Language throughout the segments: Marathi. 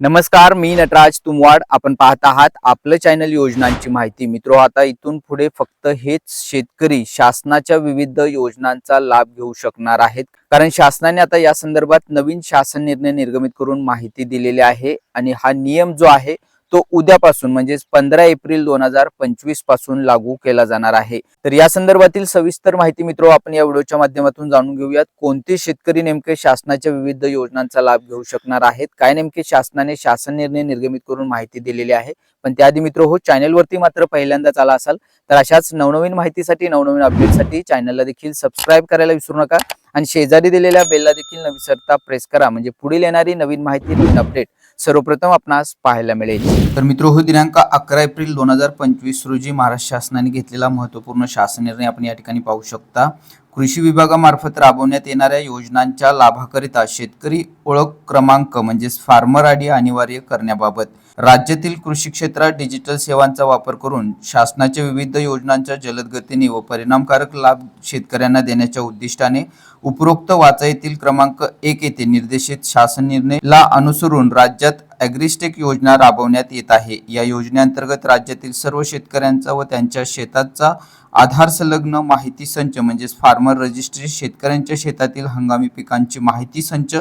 नमस्कार मी नटराज तुमवाड. आपण पाहत आहात आपलं चॅनल योजनांची माहिती. मित्रो आता इथून पुढे फक्त हेच शेतकरी शासनाच्या विविध योजनांचा लाभ घेऊ शकणार आहेत. कारण शासनाने आता या संदर्भात नवीन शासन निर्णय निर्गमित करून माहिती दिलेली आहे आणि हा नियम जो आहे तो उद्यापासून म्हणजेच पंधरा एप्रिल दोन हजार पंचवीसपासून लागू केला जाणार आहे. तर या संदर्भातील सविस्तर माहिती मित्र आपण या व्हिडिओच्या माध्यमातून जाणून घेऊयात कोणते शेतकरी नेमके शासनाच्या विविध योजनांचा लाभ घेऊ शकणार आहेत काय नेमके शासनाने शासन निर्णय निर्गमित करून माहिती दिलेली आहे. पण त्याआधी मित्र हो चॅनेलवरती मात्र पहिल्यांदाच आला असाल तर अशाच नवनवीन माहितीसाठी नवनवीन अपडेटसाठी चॅनलला देखील सबस्क्राईब करायला विसरू नका. आणि शेजारी दिलेल्या बेलला देखील न विसरता प्रेस करा म्हणजे पुढील येणारी नवीन माहिती नवीन अपडेट सर्वप्रथम आपणास पाहायला मिळेल. तर मित्र हो दिनांक अकरा एप्रिल दोन हजार पंचवीस रोजी महाराष्ट्र शासनाने घेतलेला महत्त्वपूर्ण शासन निर्णय आपण या ठिकाणी पाहू शकता. कृषी विभागामार्फत राबवण्यात येणाऱ्या योजनांच्या लाभाकरिता शेतकरी ओळख क्रमांक म्हणजेच फार्मर आयडी अनिवार्य करण्याबाबत राज्यातील कृषी क्षेत्रात डिजिटल सेवांचा वापर करून शासनाच्या विविध योजनांच्या जलद गतीने व परिणामकारक लाभ शेतकऱ्यांना देण्याच्या उद्दिष्टाने उपरोक्त वाचा येथील क्रमांक एक येथे निर्देशित शासन निर्णय ला अनुसरून राज्यात ॲग्रिस्टेक योजना राबवण्यात येत आहे. या योजनेअंतर्गत राज्यातील सर्व शेतकऱ्यांचा व त्यांच्या शेताचा आधार संलग्न माहिती संच म्हणजेच फार्मर रजिस्ट्री शेतकऱ्यांच्या शेतातील हंगामी पिकांची माहिती संच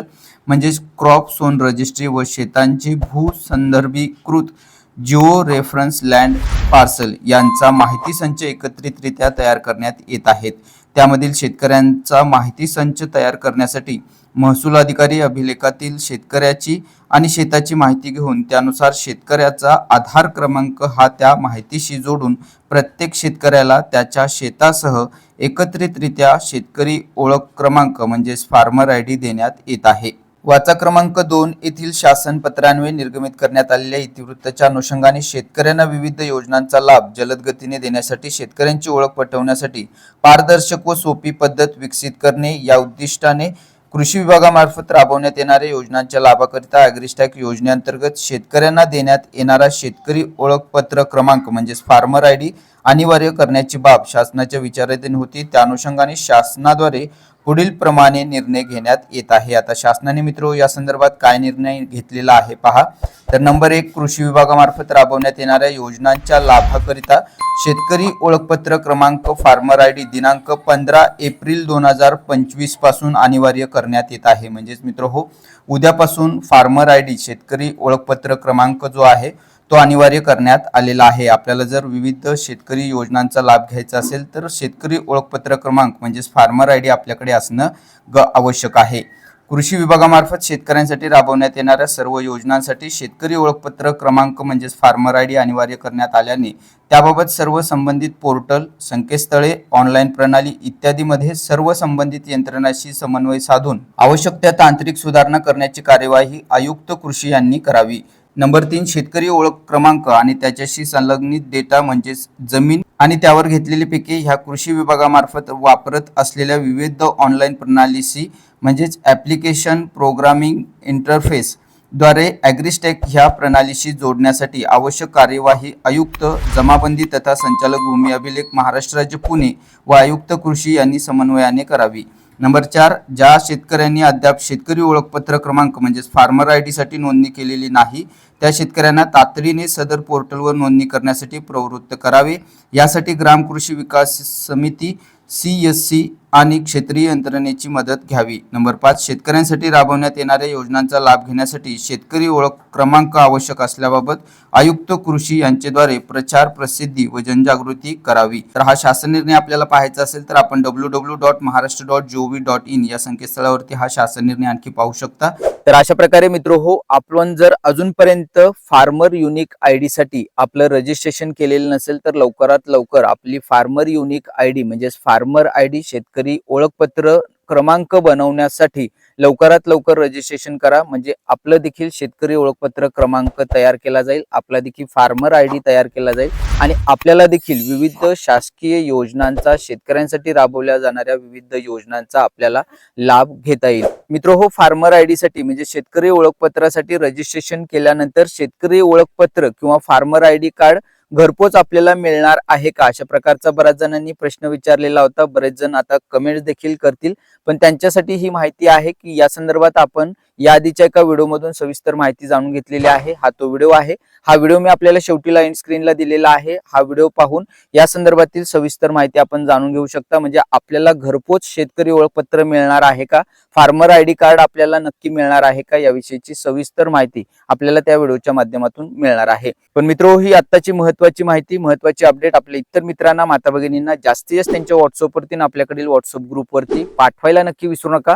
म्हणजेच क्रॉप सोन रजिस्ट्री व शेतांची भूसंदर्भीकृत जिओ रेफरन्स लँड पार्सल यांचा माहिती संच एकत्रितरित्या तयार करण्यात येत आहेत. त्यामधील शेतकऱ्यांचा माहिती संच तयार करण्यासाठी महसूल अधिकारी अभिलेखातील शेतकऱ्याची आणि शेताची माहिती घेऊन त्यानुसार शेतकऱ्याचा आधार क्रमांक हा त्या माहितीशी जोडून प्रत्येक शेतकऱ्याला त्याच्या शेतासह एकत्रितरित्या शेतकरी ओळख क्रमांक म्हणजेच फार्मर आय डी देण्यात येत आहे. वाचा क्रमांक दोन येथील शासन पत्रान्वये निर्गमित करण्यात आलेल्या इतिवृत्ताच्या अनुषंगाने शेतकऱ्यांना विविध योजनांचा लाभ जलद गतीने देण्यासाठी शेतकऱ्यांची ओळख पटवण्यासाठी पारदर्शक व सोपी पद्धत विकसित करणे या उद्दिष्टाने कृषी विभागामार्फत राबवण्यात येणाऱ्या योजनांच्या लाभाकरिता अॅग्रिस्टॅक योजनेअंतर्गत शेतकऱ्यांना देण्यात येणारा शेतकरी ओळखपत्र क्रमांक म्हणजेच फार्मर आय डी अनिवार्य करण्याची बाब शासनाच्या विचाराधीन होती. त्या अनुषंगाने शासनाद्वारे पुढील प्रमाणे निर्णय घेण्यात येत आहे. आता शासनाने मित्र या संदर्भात काय निर्णय घेतलेला आहे पहा. तर नंबर एक कृषी विभागामार्फत राबवण्यात येणाऱ्या योजनांच्या लाभाकरिता शेतकरी ओळखपत्र क्रमांक फार्मर आय डी दिनांक पंधरा एप्रिल दोन हजार पंचवीसपासून अनिवार्य करण्यात येत आहे. म्हणजेच मित्र हो उद्यापासून फार्मर आय डी शेतकरी ओळखपत्र क्रमांक जो आहे तो अनिवार्य करण्यात आलेला आहे. आपल्याला जर विविध शेतकरी योजनांचा लाभ घ्यायचा असेल तर शेतकरी ओळखपत्र क्रमांक म्हणजेच फार्मर आय डी आपल्याकडे असणं ग आवश्यक आहे. कृषी विभागामार्फत शेतकऱ्यांसाठी राबवण्यात येणाऱ्या सर्व योजनांसाठी शेतकरी ओळखपत्र क्रमांक म्हणजेच फार्मर आय डी अनिवार्य करण्यात आल्याने त्याबाबत सर्व संबंधित पोर्टल संकेतस्थळे ऑनलाईन प्रणाली इत्यादीमध्ये सर्व संबंधित यंत्रणाशी समन्वय साधून आवश्यक त्या तांत्रिक सुधारणा करण्याची कार्यवाही आयुक्त कृषी यांनी करावी. नंबर तीन शेतकरी ओळख क्रमांक आणि त्याच्याशी संलग्नित डेटा म्हणजेच जमीन आणि त्यावर घेतलेली पिके ह्या कृषी विभागामार्फत वापरत असलेल्या विविध ऑनलाईन प्रणालीशी म्हणजेच ॲप्लिकेशन प्रोग्रामिंग इंटरफेस द्वारे ॲग्रिस्टेक ह्या प्रणालीशी जोडण्यासाठी आवश्यक कार्यवाही आयुक्त जमाबंदी तथा संचालक भूमी अभिलेख महाराष्ट्र राज्य पुणे व आयुक्त कृषी यांनी समन्वयाने करावी. नंबर चार ज्या शेतकऱ्यांनी अद्याप शेतकरी ओळखपत्र क्रमांक म्हणजेच फार्मर आय डीसाठी नोंदणी केलेली नाही त्या शेतकऱ्यांना तातडीने सदर पोर्टलवर नोंदणी करण्यासाठी प्रवृत्त करावे. यासाठी ग्राम कृषी विकास समिती सी एस सी आणि क्षेत्रीय यंत्रणेची मदत घ्यावी. नंबर पाच शेतकऱ्यांसाठी राबवण्यात येणाऱ्या योजनांचा लाभ घेण्यासाठी शेतकरी ओळख क्रमांक आवश्यक असल्याबाबत आयुक्त कृषी यांच्याद्वारे प्रचार प्रसिद्धी व जनजागृती करावी. तर हा शासन निर्णय आपल्याला पाहायचा असेल तर आपण W W dot Maharashtra dot G O V dot in या संकेतस्थळावरती हा शासन निर्णय आणखी पाहू शकता. तर अशा प्रकारे मित्र हो आपण जर अजूनपर्यंत फार्मर युनिक आय डी साठी आपलं रजिस्ट्रेशन केलेलं नसेल तर लवकरात लवकर आपली फार्मर युनिक आय डी म्हणजेच फार्मर आय डी शेतकरी ओळखपत्र क्रमांक बनवण्यासाठी लवकरात लवकर रजिस्ट्रेशन करा. म्हणजे आपलं देखील शेतकरी ओळखपत्र क्रमांक तयार केला जाईल. आपला देखील फार्मर आय डी तयार केला जाईल. आणि आपल्याला देखील विविध शासकीय योजनांचा शेतकऱ्यांसाठी राबवल्या जाणाऱ्या विविध योजनांचा आपल्याला लाभ घेता येईल. मित्र हो फार्मर आयसाठी म्हणजे शेतकरी ओळखपत्रासाठी रजिस्ट्रेशन केल्यानंतर शेतकरी ओळखपत्र किंवा फार्मर आय डी कार्ड घरपोच आपल्याला मिळणार आहे का? अशा प्रकारचा बऱ्याच जणांनी प्रश्न विचारलेला होता. बरेच जण आता कमेंट देखील करतील. पण त्यांच्यासाठी ही माहिती आहे की या संदर्भात आपण या आधीच्या एका व्हिडिओमधून सविस्तर माहिती जाणून घेतलेली आहे. हा तो व्हिडिओ आहे. हा व्हिडिओ मी आपल्याला शेवटीला एंड स्क्रीनला दिलेला आहे. हा व्हिडिओ पाहून या संदर्भातील सविस्तर माहिती आपण जाणून घेऊ शकता. म्हणजे आपल्याला घरपोच शेतकरी ओळखपत्र मिळणार आहे का? फार्मर आय डी कार्ड आपल्याला नक्की मिळणार आहे का? याविषयीची सविस्तर माहिती आपल्याला त्या व्हिडिओच्या माध्यमातून मिळणार आहे. पण मित्रो ही आत्ताची महत्वाची माहिती महत्वाची अपडेट आपल्या इतर मित्रांना माता भगिनींना जास्तीत जास्त त्यांच्या व्हॉट्सअपवरती आपल्याकडील व्हॉट्सअप ग्रुपवरती पाठवायला नक्की विसरू नका.